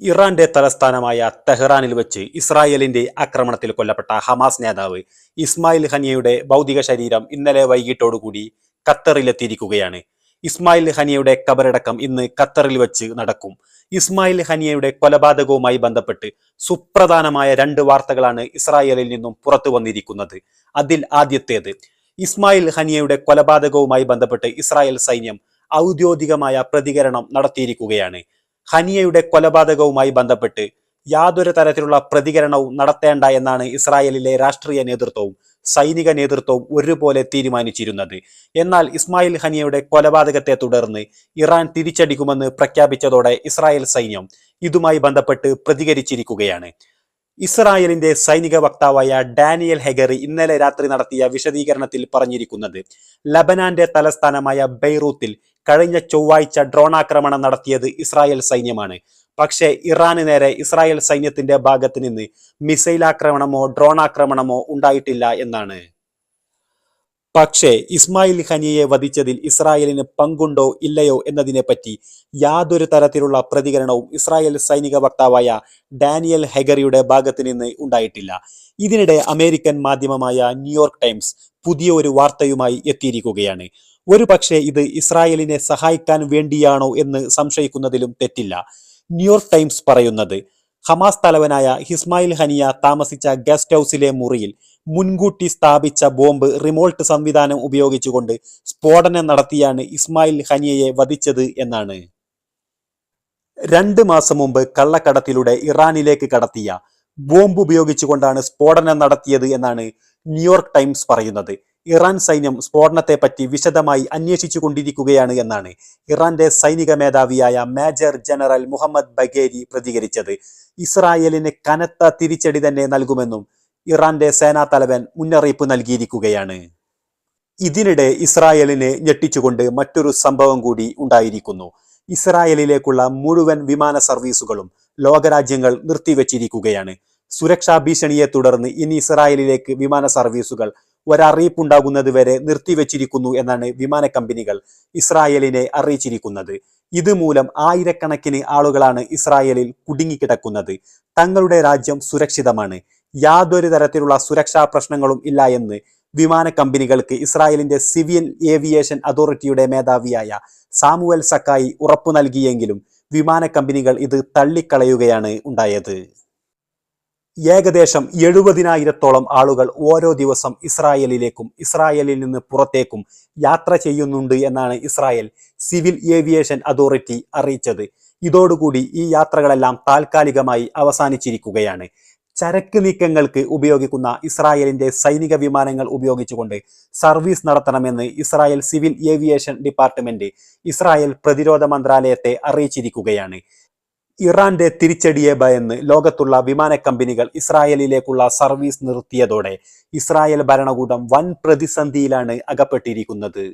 ഇറാന്റെ തലസ്ഥാനമായ തെഹ്റാനിൽ വെച്ച് ഇസ്രായേലിന്റെ ആക്രമണത്തിൽ കൊല്ലപ്പെട്ട ഹമാസ് നേതാവ് ഇസ്മായിൽ ഹനിയയുടെ ഭൗതിക ശരീരം ഇന്നലെ വൈകിട്ടോടുകൂടി ഖത്തറിലെത്തിയിരിക്കുകയാണ്. ഇസ്മായിൽ ഹനിയയുടെ കബറടക്കം ഇന്ന് ഖത്തറിൽ വെച്ച് നടക്കും. ഇസ്മായിൽ ഹനിയയുടെ കൊലപാതകവുമായി ബന്ധപ്പെട്ട് സുപ്രധാനമായ രണ്ട് വാർത്തകളാണ് ഇസ്രായേലിൽ നിന്നും പുറത്തു വന്നിരിക്കുന്നത്. അതിൽ ആദ്യത്തേത് ഇസ്മായിൽ ഹനിയയുടെ കൊലപാതകവുമായി ബന്ധപ്പെട്ട് ഇസ്രായേൽ സൈന്യം ഔദ്യോഗികമായ പ്രതികരണം നടത്തിയിരിക്കുകയാണ്. ഹനിയയുടെ കൊലപാതകവുമായി ബന്ധപ്പെട്ട് യാതൊരു തരത്തിലുള്ള പ്രതികരണവും നടത്തേണ്ട എന്നാണ് ഇസ്രായേലിലെ രാഷ്ട്രീയ നേതൃത്വവും സൈനിക നേതൃത്വവും ഒരുപോലെ തീരുമാനിച്ചിരുന്നത്. എന്നാൽ ഇസ്മായിൽ ഹനിയയുടെ കൊലപാതകത്തെ തുടർന്ന് ഇറാൻ തിരിച്ചടിക്കുമെന്ന് പ്രഖ്യാപിച്ചതോടെ ഇസ്രായേൽ സൈന്യം ഇതുമായി ബന്ധപ്പെട്ട് പ്രതികരിച്ചിരിക്കുകയാണ്. ഇസ്രായേലിന്റെ സൈനിക വക്താവായ ഡാനിയൽ ഹെഗറി ഇന്നലെ രാത്രി നടത്തിയ വിശദീകരണത്തിൽ പറഞ്ഞിരിക്കുന്നത് ലബനാന്റെ തലസ്ഥാനമായ ബെയ്റൂത്തിൽ കഴിഞ്ഞ ചൊവ്വാഴ്ച ഡ്രോൺ ആക്രമണം നടത്തിയത് ഇസ്രായേൽ സൈന്യമാണ്. പക്ഷേ ഇറാന് നേരെ ഇസ്രായേൽ സൈന്യത്തിന്റെ ഭാഗത്ത് നിന്ന് മിസൈൽ ആക്രമണമോ ഡ്രോൺ ആക്രമണമോ ഉണ്ടായിട്ടില്ല എന്നാണ്. പക്ഷേ ഇസ്മായിൽ ഖനിയെ വധിച്ചതിൽ ഇസ്രായേലിന് പങ്കുണ്ടോ ഇല്ലയോ എന്നതിനെപ്പറ്റി യാതൊരു തരത്തിലുള്ള പ്രതികരണവും ഇസ്രായേൽ സൈനിക വക്താവായ ഡാനിയൽ ഹെഗറിയുടെ ഭാഗത്ത് നിന്ന് ഉണ്ടായിട്ടില്ല. ഇതിനിടെ അമേരിക്കൻ മാധ്യമമായ ന്യൂയോർക്ക് ടൈംസ് പുതിയ ഒരു വാർത്തയുമായി എത്തിയിരിക്കുകയാണ്. ഒരു പക്ഷേ ഇത് ഇസ്രായേലിനെ സഹായിക്കാൻ വേണ്ടിയാണോ എന്ന് സംശയിക്കുന്നതിലും തെറ്റില്ല. ന്യൂയോർക്ക് ടൈംസ് പറയുന്നത് ഹമാസ് തലവനായ ഹിസ്മായിൽ ഹനിയ താമസിച്ച ഗസ്റ്റ് ഹൗസിലെ മുറിയിൽ മുൻകൂട്ടി സ്ഥാപിച്ച ബോംബ് റിമോട്ട് സംവിധാനം ഉപയോഗിച്ചുകൊണ്ട് സ്ഫോടനം നടത്തിയാണ് ഇസ്മായിൽ ഹനിയയെ വധിച്ചത് എന്നാണ്. രണ്ട് മാസം മുമ്പ് കള്ളക്കടത്തിലൂടെ ഇറാനിലേക്ക് കടത്തിയ ബോംബ് ഉപയോഗിച്ചുകൊണ്ടാണ് സ്ഫോടനം നടത്തിയത് എന്നാണ് ന്യൂയോർക്ക് ടൈംസ് പറയുന്നത്. ഇറാൻ സൈന്യം സ്ഫോടനത്തെപ്പറ്റി വിശദമായി അന്വേഷിച്ചു കൊണ്ടിരിക്കുകയാണ് എന്നാണ് ഇറാന്റെ സൈനിക മേധാവിയായ മേജർ ജനറൽ മുഹമ്മദ് ബഗേരി പ്രതികരിച്ചത്. ഇസ്രായേലിന് കനത്ത തിരിച്ചടി തന്നെ നൽകുമെന്നും ഇറാന്റെ സേനാ തലവൻ മുന്നറിയിപ്പ് നൽകിയിരിക്കുകയാണ്. ഇതിനിടെ ഇസ്രായേലിനെ ഞെട്ടിച്ചുകൊണ്ട് മറ്റൊരു സംഭവം കൂടി ഉണ്ടായിരിക്കുന്നു. ഇസ്രായേലിലേക്കുള്ള മുഴുവൻ വിമാന സർവീസുകളും ലോകരാജ്യങ്ങൾ നിർത്തിവച്ചിരിക്കുകയാണ്. സുരക്ഷാ ഭീഷണിയെ തുടർന്ന് ഇനി ഇസ്രായേലിലേക്ക് വിമാന സർവീസുകൾ ഒരറിയിപ്പുണ്ടാകുന്നത് വരെ നിർത്തിവച്ചിരിക്കുന്നു എന്നാണ് വിമാന കമ്പനികൾ ഇസ്രായേലിനെ അറിയിച്ചിരിക്കുന്നത്. ഇതുമൂലം ആയിരക്കണക്കിന് ആളുകളാണ് ഇസ്രായേലിൽ കുടുങ്ങിക്കിടക്കുന്നത്. തങ്ങളുടെ രാജ്യം സുരക്ഷിതമാണ്. യാതൊരു തരത്തിലുള്ള സുരക്ഷാ പ്രശ്നങ്ങളും ഇല്ല എന്ന് വിമാന കമ്പനികൾക്ക് ഇസ്രായേലിന്റെ സിവിൽ ഏവിയേഷൻ അതോറിറ്റിയുടെ മേധാവിയായ സാമുവൽ സക്കായി ഉറപ്പു നൽകിയെങ്കിലും വിമാന കമ്പനികൾ ഇത് തള്ളിക്കളയുകയാണ് ഉണ്ടായത്. ഏകദേശം എഴുപതിനായിരത്തോളം ആളുകൾ ഓരോ ദിവസം ഇസ്രായേലിലേക്കും ഇസ്രായേലിൽ നിന്ന് പുറത്തേക്കും യാത്ര ചെയ്യുന്നുണ്ട് എന്നാണ് ഇസ്രായേൽ സിവിൽ ഏവിയേഷൻ അതോറിറ്റി അറിയിച്ചത്. ഇതോടുകൂടി ഈ യാത്രകളെല്ലാം താൽക്കാലികമായി അവസാനിച്ചിരിക്കുകയാണ്. ചരക്ക് നീക്കങ്ങൾക്ക് ഉപയോഗിക്കുന്ന ഇസ്രായേലിന്റെ സൈനിക വിമാനങ്ങൾ ഉപയോഗിച്ചുകൊണ്ട് സർവീസ് നടത്തണമെന്ന് Israel civil aviation department Israel പ്രതിരോധ മന്ത്രാലയത്തെ അറിയിച്ചിരിക്കുകയാണ്. ഇറാന്റെ തിരിച്ചടിയെ ഭയന്ന് ലോകത്തുള്ള വിമാന കമ്പനികൾ ഇസ്രായേലിലേക്കുള്ള സർവീസ് നിർത്തിയതോടെ ഇസ്രായേൽ ഭരണകൂടം വൻ പ്രതിസന്ധിയിലാണ് അകപ്പെട്ടിരിക്കുന്നത്.